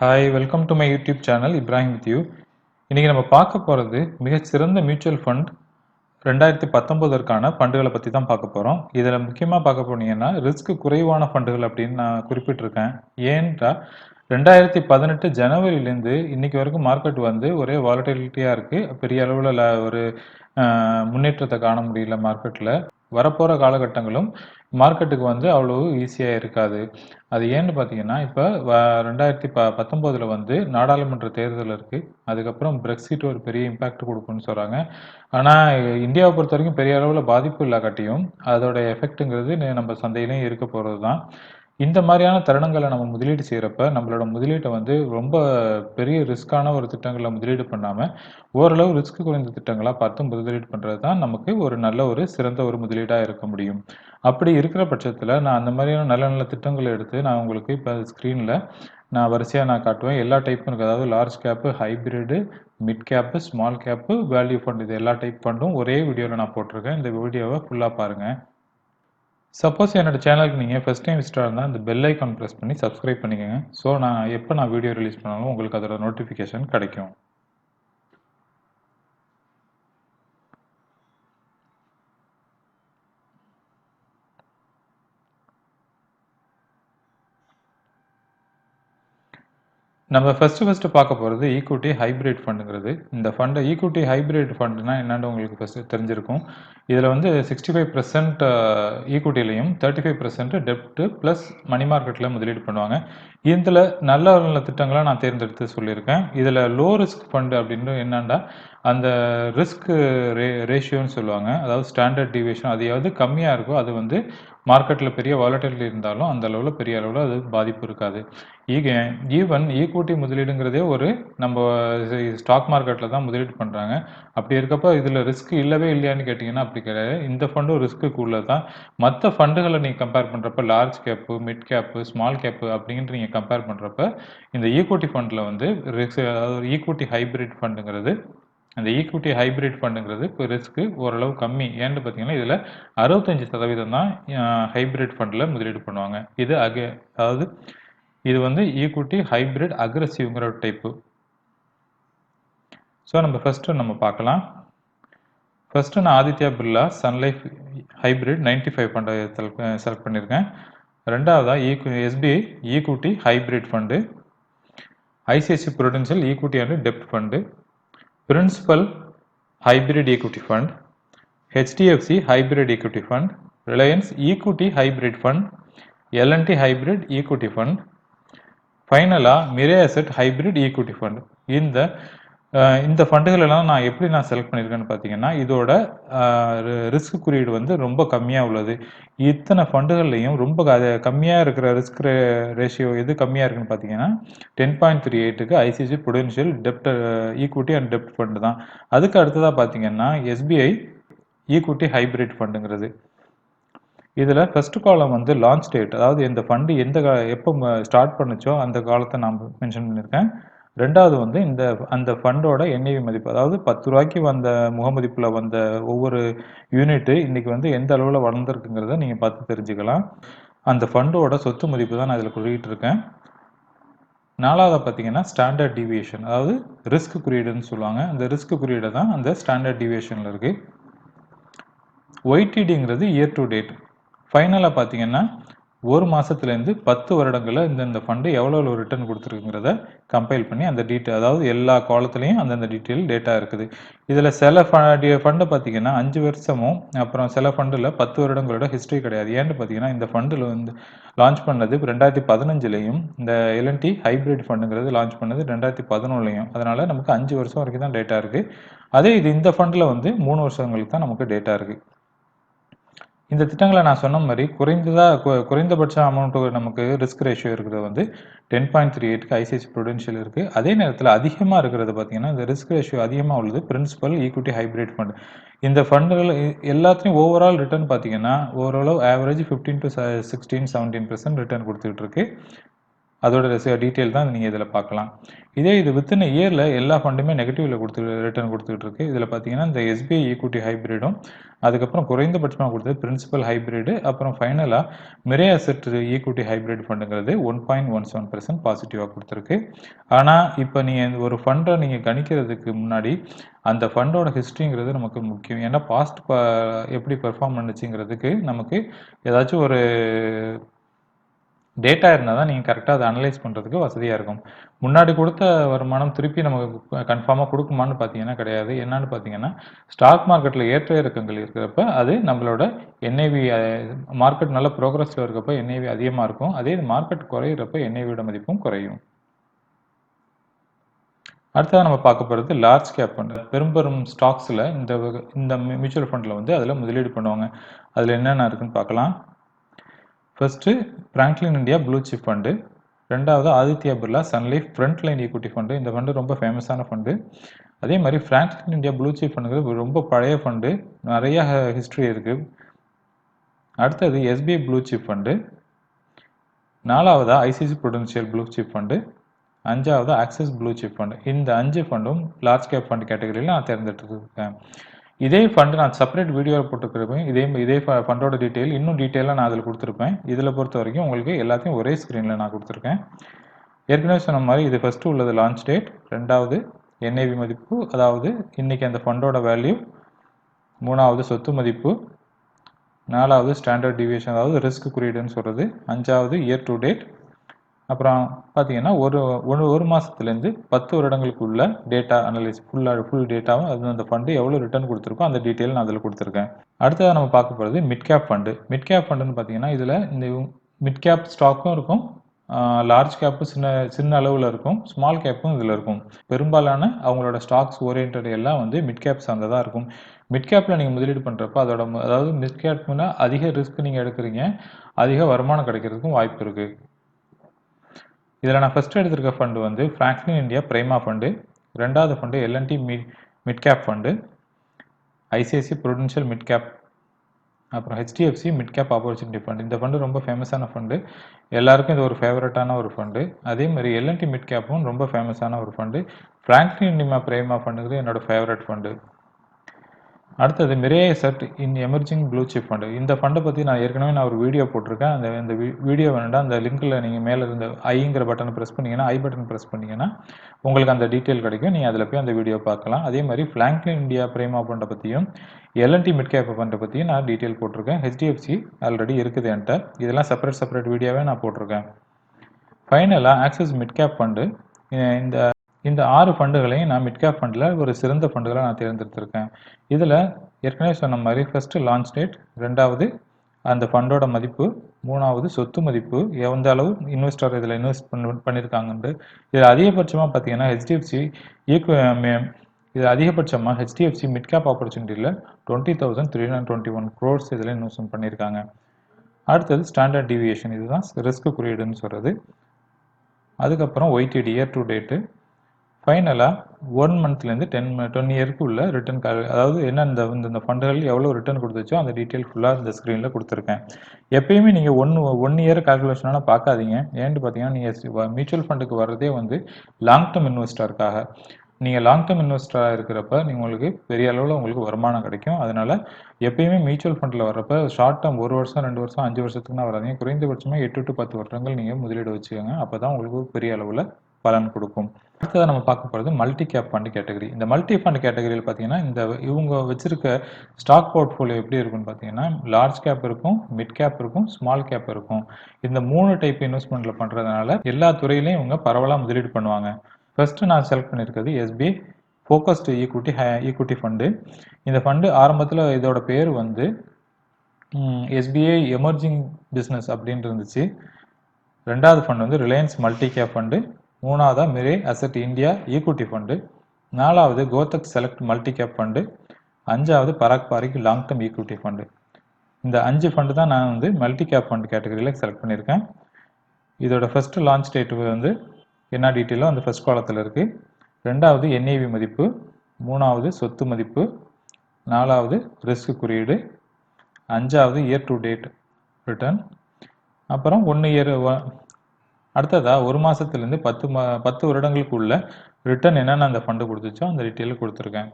Hi welcome to my YouTube channel Ibrahim with you இன்றைக்கி நம்ம பார்க்க போகிறது மிகச்சிறந்த மியூச்சுவல் ஃபண்ட் ரெண்டாயிரத்தி பத்தொம்போதற்கான ஃபண்டுகளை பற்றி தான் பார்க்க போகிறோம் இதில் முக்கியமாக பார்க்க போனீங்கன்னா ரிஸ்க் குறைவான ஃபண்டுகள் அப்படின்னு நான் குறிப்பிட்டிருக்கேன். ஏன்டா ரெண்டாயிரத்தி பதினெட்டு ஜனவரிலேருந்து இன்னைக்கு வரைக்கும் மார்க்கெட் வந்து ஒரே வாலட்டிலிட்டியாக இருக்குது பெரிய அளவில் ஒரு முன்னேற்றத்தை காண முடியல மார்க்கெட்டில் வரப்போகிற காலகட்டங்களும் மார்க்கெட்டுக்கு வந்து அவ்வளோ ஈஸியாக இருக்காது. அது ஏன்னு பார்த்தீங்கன்னா இப்போ ரெண்டாயிரத்தி ப பத்தொம்போதில் வந்து நாடாளுமன்ற தேர்தல் இருக்குது அதுக்கப்புறம் பிரெக்சிட் ஒரு பெரிய இம்பேக்ட் கொடுக்கும்னு சொல்கிறாங்க ஆனால் இந்தியாவை பொறுத்த வரைக்கும் பெரிய அளவில் பாதிப்பு இல்லாக்காட்டியும் அதோட எஃபெக்ட்டுங்கிறது நம்ம சந்தையிலையும் இருக்க போகிறது தான் இந்த மாதிரியான தருணங்களை நம்ம முதலீடு செய்கிறப்ப நம்மளோட முதலீட்டை வந்து ரொம்ப பெரிய ரிஸ்க்கான ஒரு திட்டங்களை முதலீடு பண்ணாமல் ஓரளவு ரிஸ்க் குறைந்த திட்டங்களாக பார்த்து முதலீடு பண்ணுறது தான் நமக்கு ஒரு நல்ல ஒரு சிறந்த ஒரு முதலீடாக இருக்க முடியும். அப்படி இருக்கிற பட்சத்தில் நான் அந்த மாதிரியான நல்ல நல்ல திட்டங்களை எடுத்து நான் உங்களுக்கு இப்போ ஸ்க்ரீனில் நான் வரிசையாக நான் காட்டுவேன். எல்லா டைப்பும் இருக்குது அதாவது large cap hybrid mid cap small cap value fund இது எல்லா டைப் ஃபண்டும் ஒரே வீடியோவில் நான் போட்டிருக்கேன். இந்த வீடியோவை ஃபுல்லாக பாருங்கள் சப்போஸ் என்னோடய சேனலுக்கு நீங்கள் ஃபஸ்ட் டைம் விசிட்டாக இருந்தால் இந்த பெல் ஐக்கான் ப்ரெஸ் பண்ணி சப்ஸ்கிரைப் பண்ணிக்கோங்க. ஸோ நான் எப்போ நான் வீடியோ ரிலீஸ் பண்ணாலும் உங்களுக்கு அதோட நோட்டிஃபிகேஷன் கிடைக்கும். நம்ம ஃபஸ்ட்டு ஃபஸ்ட்டு பார்க்க போகிறது ஈக்குவிட்டி ஹைப்ரிட் ஃபண்டுங்கிறது இந்த ஃபண்டை ஈக்குவிட்டி ஹைப்ரிட் ஃபண்டுனா என்னென்னு உங்களுக்கு ஃபஸ்ட்டு தெரிஞ்சிருக்கும். இதில் வந்து சிக்ஸ்டி ஃபைவ் பர்சன்ட் ஈக்குவிட்டிலையும் தேர்ட்டி ஃபைவ் பர்சன்ட் டெப்ட்டு ப்ளஸ் மணி மார்க்கெட்டில் முதலீடு பண்ணுவாங்க. இதில் நல்ல நல்ல திட்டங்களை நான் தேர்ந்தெடுத்து சொல்லியிருக்கேன். இதில் லோ ரிஸ்க் ஃபண்டு அப்படின்னு என்னென்னா அந்த ரிஸ்க் ரே ரேஷியோன்னு சொல்லுவாங்க. அதாவது ஸ்டாண்டர்ட் டிவியேஷன் அதையாவது கம்மியாக இருக்கோ அது வந்து மார்க்கெட்டில் பெரிய வாலட்டிலிட்டி இருந்தாலும் அந்த அளவில் பெரிய அளவில் அது பாதிப்பு இருக்காது. ஈக ஈவன் ஈக்குவிட்டி முதலீடுங்கிறதே ஒரு நம்ம ஸ்டாக் மார்க்கெட்டில் தான் முதலீடு பண்ணுறாங்க அப்படி இருக்கப்போ இதில் ரிஸ்க் இல்லவே இல்லையான்னு கேட்டிங்கன்னா அப்படி கிடையாது. இந்த ஃபண்டும் ரிஸ்க்கு உள்ள தான். மற்ற ஃபண்டுகளை நீங்கள் கம்பேர் பண்ணுறப்ப large cap mid cap small cap அப்படின்ட்டு நீங்கள் கம்பேர் பண்ணுறப்ப இந்த ஈக்குவிட்டி ஃபண்டில் வந்து ரிஸ்க் அதாவது ஈக்குவிட்டி ஹைப்ரிட் ஃபண்டுங்கிறது அந்த ஈக்விட்டி ஹைப்ரிட் ஃபண்டுங்கிறது இப்போ ரிஸ்க்கு ஓரளவு கம்மி. ஏன்னு பார்த்தீங்கன்னா இதில் அறுபத்தஞ்சு சதவீதம் தான் ஹைப்ரிட் ஃபண்டில் முதலீடு பண்ணுவாங்க. இது அக அதாவது இது வந்து ஈக்விட்டி ஹைப்ரிட் அக்ரஸிவ்ங்கிற ஒரு டைப்பு ஸோ நம்ம ஃபஸ்ட்டு நம்ம பார்க்கலாம். ஃபஸ்ட்டு நான் Aditya Birla Sun Life hybrid ninety five ஃபண்டை செலக்ட் பண்ணியிருக்கேன். ரெண்டாவதாக ஈக்கு SBI equity hybrid fund ICICI Prudential equity and dept fund principal hybrid equity fund HDFC hybrid equity fund Reliance equity hybrid fund L and T hybrid equity fund ஃபைனலாக Mirae asset hybrid equity fund இந்த அஹ், இந்த ஃபண்டுகள் எல்லாம் நான் எப்படி நான் select பண்ணியிருக்கேன்னு பார்த்தீங்கன்னா இதோட ரிஸ்க் குறியீடு வந்து ரொம்ப கம்மியாக உள்ளது. இத்தனை ஃபண்டுகள்லையும் ரொம்ப கம்மியாக இருக்கிற ரிஸ்க் ரேஷியோ எது கம்மியாக இருக்குன்னு பார்த்தீங்கன்னா டென் பாயிண்ட் த்ரீ எயிட்டுக்கு ICC Prudential dept equity and டெப்ட் ஃபண்டு தான். அதுக்கு அடுத்ததாக பார்த்தீங்கன்னா எஸ்பிஐ ஈக்விட்டி ஹைப்ரிட் ஃபண்டுங்கிறது இதில் ஃபர்ஸ்ட் காலம் வந்து லான்ச் டேட் அதாவது இந்த ஃபண்டு எந்த எப்போ ஸ்டார்ட் பண்ணுச்சோ அந்த காலத்தை நான் மென்ஷன் பண்ணியிருக்கேன். ரெண்டாவது வந்து இந்த அந்த ஃபண்டோட என்ஐவி மதிப்பு அதாவது பத்து ரூபாய்க்கு வந்த முகமதிப்பில் வந்த ஒவ்வொரு யூனிட்டு இன்றைக்கி வந்து எந்த அளவில் வளர்ந்துருக்குங்கிறத நீங்கள் பார்த்து தெரிஞ்சுக்கலாம். அந்த ஃபண்டோட சொத்து மதிப்பு தான் நான் இதில் குறியிட்டு இருக்கேன். நாலாவது பார்த்தீங்கன்னா ஸ்டாண்டர்ட் டிவியேஷன் அதாவது ரிஸ்க் குறியீடுன்னு சொல்லுவாங்க. அந்த ரிஸ்க் குறியீடு தான் அந்த ஸ்டாண்டர்ட் டிவியேஷனில் இருக்குது ஒய்டிடிங்கிறது இயர் டு டேட் ஃபைனலாக பார்த்தீங்கன்னா ஒரு மாதத்துலேருந்து பத்து வருடங்களில் இந்தந்த ஃபண்டு எவ்வளோ எவ்வளோ ரிட்டர்ன் கொடுத்துருக்குங்கிறத கம்பைல் பண்ணி அந்த டீட்டெயில் அதாவது எல்லா காலத்துலேயும் அந்தந்த டீட்டெயில் டேட்டா இருக்குது. இதில் சில ஃபண்டை பார்த்தீங்கன்னா அஞ்சு வருஷமும் அப்புறம் சில ஃபண்டில் பத்து வருடங்களோட ஹிஸ்ட்ரி கிடையாது. ஏன்னு பார்த்தீங்கன்னா இந்த ஃபண்டில் வந்து லான்ச் பண்ணது ரெண்டாயிரத்தி பதினஞ்சுலேயும் இந்த எல்என்டி ஹைப்ரிட் ஃபண்டுங்கிறது லான்ச் பண்ணது ரெண்டாயிரத்தி பதினொன்றுலையும் அதனால் நமக்கு அஞ்சு வருஷம் வரைக்கும் தான் டேட்டா இருக்குது அதே இது இந்த ஃபண்டில் வந்து மூணு வருஷங்களுக்கு தான் நமக்கு டேட்டா இருக்குது இந்த திட்டங்களை நான் சொன்ன மாதிரி குறைந்ததா குறைந்தபட்ச அமௌண்ட் நமக்கு ரிஸ்க் ரேஷியோ இருக்கிறது வந்து டென் பாயிண்ட் த்ரீ எயிட்க்கு ஐசிஐசி ப்ரொடென்ஷியல் இருக்குது அதே நேரத்தில் அதிகமாக இருக்கிறது பார்த்தீங்கன்னா இந்த ரிஸ்க் ரேஷியோ அதிகமாக உள்ளது. பிரின்சிபல் ஈக்விட்டி ஹைப்ரிட் ஃபண்ட் இந்த ஃபண்டுகள் எல்லாத்துலேயும் ஓவரால் ரிட்டர்ன் பார்த்தீங்கன்னா ஓரளவு average fifteen to sixteen seventeen percent return கொடுத்துட்டு இருக்கு. அதோட டீட்டெயில் தான் நீங்கள் இதில் பார்க்கலாம். இதே இது வித்தின் இயரில் எல்லா ஃபண்டுமே நெகட்டிவில் கொடுத்து ரிட்டர்ன் கொடுத்துக்கிட்டு இருக்கு. இதில் பார்த்தீங்கன்னா இந்த எஸ்பிஐ ஈக்குட்டி ஹைப்ரிடும் அதுக்கப்புறம் குறைந்தபட்சமாக கொடுத்தது பிரின்சிபல் ஹைப்ரிடு அப்புறம் ஃபைனலாக Mirae asset equity hybrid ஃபண்டுங்கிறது one point one seven percent பாசிட்டிவாக கொடுத்துருக்கு. ஆனால் இப்போ நீங்கள் ஒரு ஃபண்டை நீங்கள் கணிக்கிறதுக்கு முன்னாடி அந்த ஃபண்டோட ஹிஸ்ட்ரிங்கிறது நமக்கு முக்கியம். ஏன்னா பாஸ்ட் எப்படி பெர்ஃபார்ம் பண்ணுச்சுங்கிறதுக்கு நமக்கு ஏதாச்சும் ஒரு டேட்டா இருந்தால் தான் நீங்கள் கரெக்டாக அதை அனலைஸ் பண்ணுறதுக்கு வசதியாக இருக்கும். முன்னாடி கொடுத்த வருமானம் திருப்பி நமக்கு கன்ஃபார்மாக கொடுக்குமான்னு பார்த்தீங்கன்னா கிடையாது. என்னன்னு பார்த்தீங்கன்னா ஸ்டாக் மார்க்கெட்டில் ஏற்ற இறக்கங்கள் இருக்கிறப்ப அது நம்மளோட என்ஐவி மார்க்கெட் நல்ல ப்ரோக்ரஸில் இருக்கப்போ என்ஐவி அதிகமாக இருக்கும். அதே மார்க்கெட் குறையிறப்ப என்ஐவியோட மதிப்பும் குறையும். அடுத்ததாக நம்ம பார்க்க போகிறது லார்ஜ் கேப் ஃபண்ட் பெரும்பெரும் ஸ்டாக்ஸில் இந்த இந்த மியூச்சுவல் ஃபண்டில் வந்து அதில் முதலீடு பண்ணுவாங்க. அதில் என்னென்ன இருக்குன்னு பார்க்கலாம். First Franklin India blue chip fund ரெண்டாவது Aditya Birla Sun Life front line equity fund இந்த ஃபண்டு ரொம்ப ஃபேமஸான ஃபண்டு அதே மாதிரி ஃப்ராங்க்லின் இந்தியா ப்ளூ சிப் ஃபண்டுங்கிறது ரொம்ப பழைய ஃபண்டு நிறைய ஹிஸ்ட்ரி இருக்குது அடுத்தது எஸ்பிஐ ப்ளூ சிப் ஃபண்டு நாலாவதா ICICI Prudential blue chip fund அஞ்சாவது ஆக்சிஸ் ப்ளூ சிப் ஃபண்டு இந்த அஞ்சு ஃபண்டும் லார்ஜ் கேப் ஃபண்ட் கேட்டகரியில் நான் தேர்ந்தெடுத்துருக்கேன். இதே ஃபண்டு நான் செப்பரேட் வீடியோவில் போட்டுருக்கிறப்பேன் இதே இதே ஃபண்டோட டீட்டெயில் இன்னும் டீட்டெயிலாக நான் அதில் கொடுத்துருப்பேன். இதில் பொறுத்த வரைக்கும் உங்களுக்கு எல்லாத்தையும் ஒரே ஸ்க்ரீனில் நான் கொடுத்துருக்கேன். ஏற்கனவே சொன்ன மாதிரி இது ஃபஸ்ட்டு உள்ளது லான்ச் டேட் ரெண்டாவது என்ஐவி மதிப்பு அதாவது இன்றைக்கி அந்த ஃபண்டோட வேல்யூ மூணாவது சொத்து மதிப்பு. நாலாவது ஸ்டாண்டர்ட் டிவியேஷன் அதாவது ரிஸ்க் குறியீடுன்னு சொல்கிறது அஞ்சாவது இயர் டு டேட் அப்புறம் பார்த்தீங்கன்னா ஒரு ஒரு ஒரு மாதத்துலேருந்து பத்து வருடங்களுக்குள்ள டேட்டா அனலைஸ் ஃபுல்லாக ஃபுல் டேட்டாவும் அது அந்த ஃபண்டு எவ்வளோ ரிட்டர்ன் கொடுத்துருக்கோ அந்த டீட்டெயில் நான் அதில் கொடுத்துருக்கேன். அடுத்ததாக நம்ம பார்க்க போகிறது mid cap fund mid cap ஃபண்டுன்னு பார்த்தீங்கன்னா இதில் இந்த மிட் கேப் ஸ்டாக்கும் இருக்கும். லார்ஜ் கேப்பும் சின்ன சின்ன அளவில் இருக்கும். ஸ்மால் கேப்பும் இதில் இருக்கும். பெரும்பாலான அவங்களோட ஸ்டாக்ஸ் ஓரியன்ட் எல்லாம் வந்து மிட் கேப் சார்ந்ததாக இருக்கும். மிட் கேப்பில் நீங்கள் முதலீடு பண்ணுறப்ப அதோட அதாவது மிட் கேப்னா அதிக ரிஸ்க் நீங்கள் எடுக்கிறீங்க. அதிக வருமானம் கிடைக்கிறதுக்கும் வாய்ப்பு இருக்குது இதில் நான் ஃபஸ்ட்டு எடுத்திருக்க ஃபண்டு வந்து ஃப்ராங்க்லின் இந்தியா பிரைமா ஃபண்டு ரெண்டாவது fund L and T mid mid cap fund ICICI Prudential mid cap அப்புறம் HDFC mid cap opportunity fund இந்த ஃபண்டு ரொம்ப ஃபேமஸான ஃபண்டு எல்லாருக்கும் இது ஒரு ஃபேவரட்டான ஒரு ஃபண்டு அதே மாதிரி எல்என்டி மிட் கேப்பும் ரொம்ப ஃபேமஸான ஒரு ஃபண்டு ஃப்ராங்க்லின் இண்டிமா பிரேமா ஃபண்டுங்கிறது என்னோட ஃபேவரட் ஃபண்டு அடுத்தது Mirae asset in emerging blue chip fund இந்த ஃபண்டை பற்றி நான் ஏற்கனவே நான் ஒரு வீடியோ போட்டிருக்கேன். அந்த இந்த வீடியோ வேண்டாம் அந்த லிங்க்கில் நீங்கள் மேலே இருந்த ஐங்கிற பட்டனை ப்ரெஸ் பண்ணிங்கன்னா ஐ பட்டன் ப்ரெஸ் பண்ணிங்கன்னா உங்களுக்கு அந்த டீட்டெயில் கிடைக்கும். நீங்கள் அதில் போய் அந்த வீடியோ பார்க்கலாம். அதே மாதிரி ஃப்ளாங்க்லின் இந்தியா பிரேமா ஃபண்டை பற்றியும் எல்என்டி மிட் கேப் ஃபண்டை பற்றியும் நான் டீட்டெயில் போட்டிருக்கேன். ஹெச்டிஎஃப்சி ஆல்ரெடி இருக்குது என்கிட்ட. இதெல்லாம் செப்பரேட் செப்பரேட் வீடியோவே நான் போட்டிருக்கேன். ஃபைனலாக ஆக்சிஸ் மிட் கேப் ஃபண்டு இந்த இந்த ஆறு ஃபண்டுகளையும் நான் மிட்கேப் ஃபண்டில் ஒரு சிறந்த ஃபண்டுகளை நான் தேர்ந்தெடுத்திருக்கேன். இதில் ஏற்கனவே சொன்ன மாதிரி ஃபஸ்ட்டு லான்ச் டேட் ரெண்டாவது அந்த ஃபண்டோட மதிப்பு மூணாவது சொத்து மதிப்பு எந்த அளவு இன்வெஸ்டர் இதில் இன்வெஸ்ட் பண்ணி பண்ணியிருக்காங்கன்ட்டு. இதில் அதிகபட்சமாக பார்த்தீங்கன்னா ஹெச்டிஎஃப்சி ஈக்கு இது அதிகபட்சமாக HDFC midcap ஆப்பர்ச்சுனிட்டியில் twenty thousand three hundred twenty one crores இதில் இன்வெஸ்ட்மெண்ட் பண்ணியிருக்காங்க. அடுத்தது ஸ்டாண்டர்ட் டிவியேஷன் இதுதான் ரிஸ்க் குறியீடுன்னு சொல்கிறது அதுக்கப்புறம் ஒய்டிடி இயர் டு டேட்டு ஃபைனலாக ஒன் மந்த்லேருந்து டென் டென் இயருக்கு உள்ள ரிட்டர்ன் அதாவது என்ன இந்த இந்த ஃபண்டுகள் எவ்வளோ ரிட்டர்ன் கொடுத்துச்சோ அந்த டீட்டெயில் ஃபுல்லாக இந்த ஸ்க்ரீனில் கொடுத்துருக்கேன். எப்பயுமே நீங்கள் ஒன் ஒன் இயர் கால்குலேஷனால பார்க்காதீங்க. ஏன்னு பார்த்தீங்கன்னா நீங்கள் மியூச்சுவல் ஃபண்டுக்கு வர்றதே வந்து லாங் டேர்ம் இன்வெஸ்டருக்காக நீங்கள் லாங் டேர்ம் இன்வெஸ்டராக இருக்கிறப்ப நீங்கள் உங்களுக்கு பெரிய அளவில் உங்களுக்கு வருமானம் கிடைக்கும். அதனால் எப்பயுமே மியூச்சுவல் ஃபண்டில் வர்றப்ப ஷார்ட் டேர்ம் ஒரு வருஷம் ரெண்டு வருஷம் அஞ்சு வருஷத்துக்குன்னா வராதிங்க. குறைந்தபட்சமாக எட்டு டு பத்து வருடங்கள் நீங்கள் முதலீடு வச்சுக்கோங்க. அப்போ தான் உங்களுக்கு பெரிய அளவில் பலன் கொடுக்கும். அடுத்ததாக நம்ம பார்க்க போகிறது மல்டி கேப் ஃபண்ட் கேட்டகரி இந்த மல்டி ஃபண்ட் கேட்டகரியில் பார்த்தீங்கன்னா இந்த இவங்க வச்சிருக்க ஸ்டாக் போர்ட்ஃபோலியோ எப்படி இருக்குன்னு பார்த்தீங்கன்னா லார்ஜ் கேப் இருக்கும் மிட் கேப் இருக்கும் ஸ்மால் கேப் இருக்கும். இந்த மூணு டைப் இன்வெஸ்ட்மெண்ட்டில் பண்ணுறதுனால எல்லா துறையிலையும் இவங்க பரவலாக முதலீடு பண்ணுவாங்க. ஃபஸ்ட்டு நான் செலக்ட் பண்ணியிருக்கிறது SBI focused equity equity fund இந்த ஃபண்டு ஆரம்பத்தில் இதோட பேர் வந்து எஸ்பிஐ எமர்ஜிங் பிஸ்னஸ் அப்படின்ட்டு இருந்துச்சு. ரெண்டாவது ஃபண்ட் வந்து ரிலையன்ஸ் மல்டி கேப் ஃபண்டு மூணாவதா Mirae asset India equity fund. நாலாவது Kotak select multi cap fund. அஞ்சாவது Parag Parikh long term equity fund. இந்த அஞ்சு ஃபண்டு தான் நான் வந்து மல்டி கேப் ஃபண்ட் கேட்டகரியில் செலக்ட் பண்ணியிருக்கேன். இதோட ஃபர்ஸ்ட் லான்ச் டேட் வந்து என்ன டீட்டெயிலோ அந்த ஃபர்ஸ்ட் காலத்தில் இருக்குது ரெண்டாவது என்ஐவி மதிப்பு மூணாவது சொத்து மதிப்பு நாலாவது ரிஸ்க் குறியீடு அஞ்சாவது இயர் டு டேட் ரிட்டர்ன் அப்புறம் ஒன்று இயர் அடுத்ததா ஒரு மாதத்துலேருந்து பத்து மா பத்து வருடங்களுக்குள்ள ரிட்டர்ன் என்னென்ன அந்த ஃபண்டு கொடுத்துச்சோ அந்த டீட்டெயில் கொடுத்துருக்கேன்.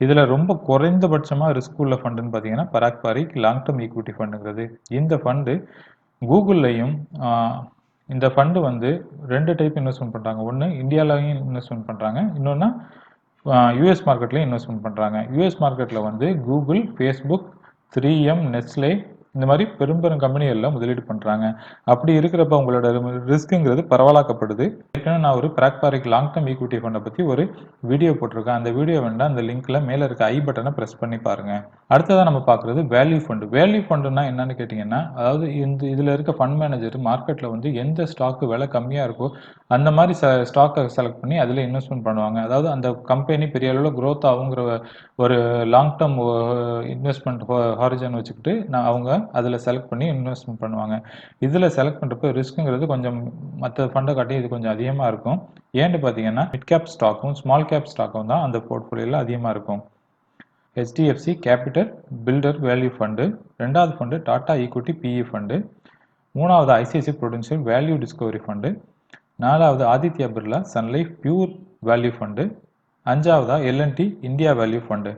இதில் ரொம்ப குறைந்தபட்சமாக ரிஸ்க் உள்ள ஃபண்டுன்னு பார்த்தீங்கன்னா Parag Parikh long term equity ஃபண்டுங்கிறது இந்த ஃபண்டு கூகுள்லையும் இந்த ஃபண்டு வந்து ரெண்டு டைப் இன்வெஸ்ட்மெண்ட் பண்ணுறாங்க ஒன்று இந்தியாவிலையும் இன்வெஸ்ட்மெண்ட் பண்ணுறாங்க இன்னொன்று யூஎஸ் மார்க்கெட்லேயும் இன்வெஸ்ட்மெண்ட் பண்ணுறாங்க யூஎஸ் மார்க்கெட்டில் வந்து Google Facebook three M Nestle இந்த மாதிரி பெரும் பெரும் கம்பெனிகளில் முதலீடு பண்ணுறாங்க அப்படி இருக்கிறப்ப உங்களோட ரிஸ்க்குங்கிறது பரவலாக்கப்படுது. ஏற்கனவே நான் ஒரு பிராக்பாரிக் லாங் டேர்ம் ஈக்விட்டி ஃபண்டை பற்றி ஒரு வீடியோ போட்டிருக்கேன். அந்த வீடியோ வேண்டாம் அந்த லிங்க்ல மேலே இருக்க ஐ பட்டனை ப்ரெஸ் பண்ணி பாருங்க. அடுத்ததாக நம்ம பார்க்குறது வேல்யூ ஃபண்டு வேல்யூ ஃபண்டுனா என்னன்னு கேட்டிங்கன்னா அதாவது இந்த இதில் இருக்க ஃபண்ட் மேனேஜர் மார்க்கெட்டில் வந்து எந்த ஸ்டாக்கு விலை கம்மியாக இருக்கோ அந்த மாதிரி ஸ்டாக்கை செலக்ட் பண்ணி அதில் இன்வெஸ்ட்மெண்ட் பண்ணுவாங்க. அதாவது அந்த கம்பெனி பெரிய அளவில் க்ரோத் ஆகுங்கிற ஒரு லாங் டேர்ம் இன்வெஸ்ட்மெண்ட் ஹாரிஜன் வச்சுக்கிட்டு நான் அவங்க அதில் செலக்ட் பண்ணி இன்வெஸ்ட்மெண்ட் பண்ணுவாங்க. இதில் செலக்ட் பண்ணுறப்ப ரிஸ்க்குங்கிறது கொஞ்சம் மற்ற ஃபண்டை காட்டி இது கொஞ்சம் அதிகமாக இருக்கும். ஏன்னு பார்த்தீங்கன்னா மிட் கேப் ஸ்டாக்கும் ஸ்மால் கேப் ஸ்டாக்கும் தான் அந்த போர்ட்ஃபோலியோவில் அதிகமாக இருக்கும். HDFC capital builder value fund ரெண்டாவது fund Tata equity BE fund fund ICICI Prudential value discovery fund நாலாவது Aditya Birla Sunlife pure value fund அஞ்சாவதா L and T India value fund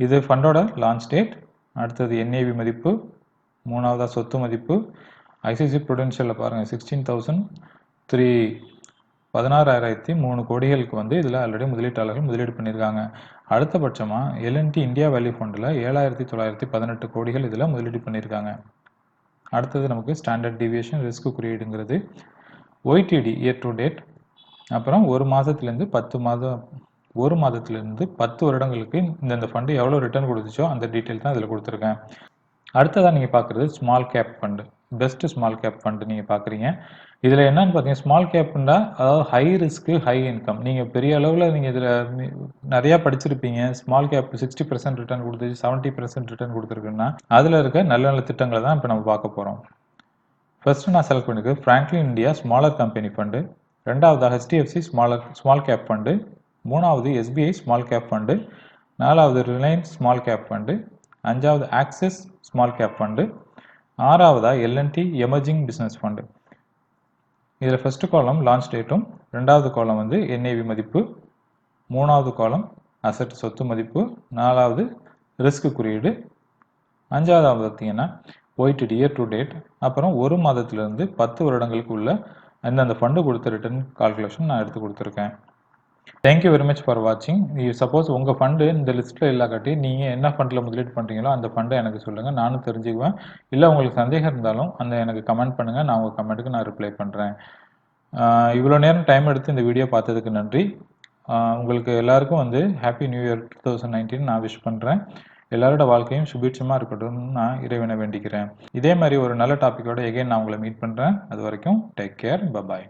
இது ஃபண்டோட லான்ச் டேட் அடுத்தது என்ஏவி மதிப்பு மூணாவதாக சொத்து மதிப்பு. ஐசிசி ப்ரொடென்ஷியலில் பாருங்கள் சிக்ஸ்டீன் தௌசண்ட் த்ரீ பதினாறாயிரத்தி மூணு கோடிகளுக்கு வந்து இதில் ஆல்ரெடி முதலீட்டாளர்கள் முதலீடு பண்ணியிருக்காங்க. அடுத்தபட்சமாக எல்என்டி இந்தியா வேல்யூ ஃபண்டில் ஏழாயிரத்தி தொள்ளாயிரத்தி பதினெட்டு கோடிகள் இதில் முதலீடு பண்ணியிருக்காங்க. அடுத்தது நமக்கு ஸ்டாண்டர்ட் டிவியேஷன் ரிஸ்க் குறியீடுங்கிறது. ஒய்டிடி இயர் டு டேட் அப்புறம் ஒரு மாதத்துலேருந்து பத்து மாதம் ஒரு மாதத்துலேருந்து பத்து வருடங்களுக்கு இந்தந்த ஃபண்டு எவ்வளோ ரிட்டர்ன் கொடுத்துச்சோ அந்த டீட்டெயில் தான் இதில் கொடுத்துருக்கேன். அடுத்ததாக நீங்கள் பார்க்குறது small cap fund best small cap fund நீங்கள் பார்க்குறீங்க இதில் என்னன்னு பார்த்தீங்கன்னா ஸ்மால் கேப்னா அதாவது ஹை ரிஸ்க்கு ஹை இன்கம் நீங்கள் பெரிய அளவில் நீங்கள் இதில் நிறையா படிச்சிருப்பீங்க. Small cap sixty percent return கொடுத்துச்சு செவன்ட்டி பர்சன்ட் ரிட்டர்ன் கொடுத்துருக்குன்னா அதில் இருக்க நல்ல நல்ல திட்டங்களை தான் இப்போ நம்ம பார்க்க போகிறோம் ஃபர்ஸ்ட் நான் செலக்ட் பண்ணிருக்கு Franklin India smaller company fund ரெண்டாவது HDFC smaller small cap fund மூணாவது எஸ்பிஐ ஸ்மால் கேப் ஃபண்டு நாலாவது ரிலையன்ஸ் ஸ்மால் கேப் ஃபண்டு அஞ்சாவது ஆக்சிஸ் ஸ்மால் கேப் ஃபண்டு ஆறாவதாக L and T emerging business fund இதில் ஃபஸ்ட்டு காலம் launch டேட்டும் ரெண்டாவது காலம் வந்து என்ஏவி மதிப்பு மூணாவது காலம் அசட் சொத்து மதிப்பு நாலாவது ரிஸ்க் குறியீடு. அஞ்சாவது பார்த்தீங்கன்னா ஒயிட் இயர் டு டேட் அப்புறம் ஒரு மாதத்துலேருந்து பத்து வருடங்களுக்கு உள்ள அந்தந்த ஃபண்டு கொடுத்த ரிட்டர்ன் கால்குலேஷன் நான் எடுத்து கொடுத்துருக்கேன். Thank you very much for வாட்சிங் சப்போஸ் உங்கள் ஃபண்டு இந்த லிஸ்ட்டில் இல்லாக்காட்டி நீங்கள் என்ன ஃபண்டில் முதலீடு பண்ணுறீங்களோ அந்த ஃபண்டை எனக்கு சொல்லுங்கள் நானும் தெரிஞ்சுக்குவேன். இல்லை உங்களுக்கு சந்தேகம் இருந்தாலும் அந்த எனக்கு கமெண்ட் பண்ணுங்கள் நான் உங்கள் கமெண்ட்டுக்கு நான் ரிப்ளை பண்ணுறேன் இவ்வளோ நேரம் டைம் எடுத்து இந்த வீடியோ பார்த்ததுக்கு நன்றி. உங்களுக்கு எல்லாருக்கும் வந்து happy new year two thousand nineteen நான் விஷ் பண்ணுறேன் எல்லாரோட வாழ்க்கையும் சுபீட்சமாக இருக்கட்டும்னு நான் இறைவனை வேண்டிக்கிறேன். இதே மாதிரி ஒரு நல்ல டாப்பிக்கோட எகைன் நான் உங்களை மீட் பண்ணுறேன் அது வரைக்கும் டேக் கேர் பபாய்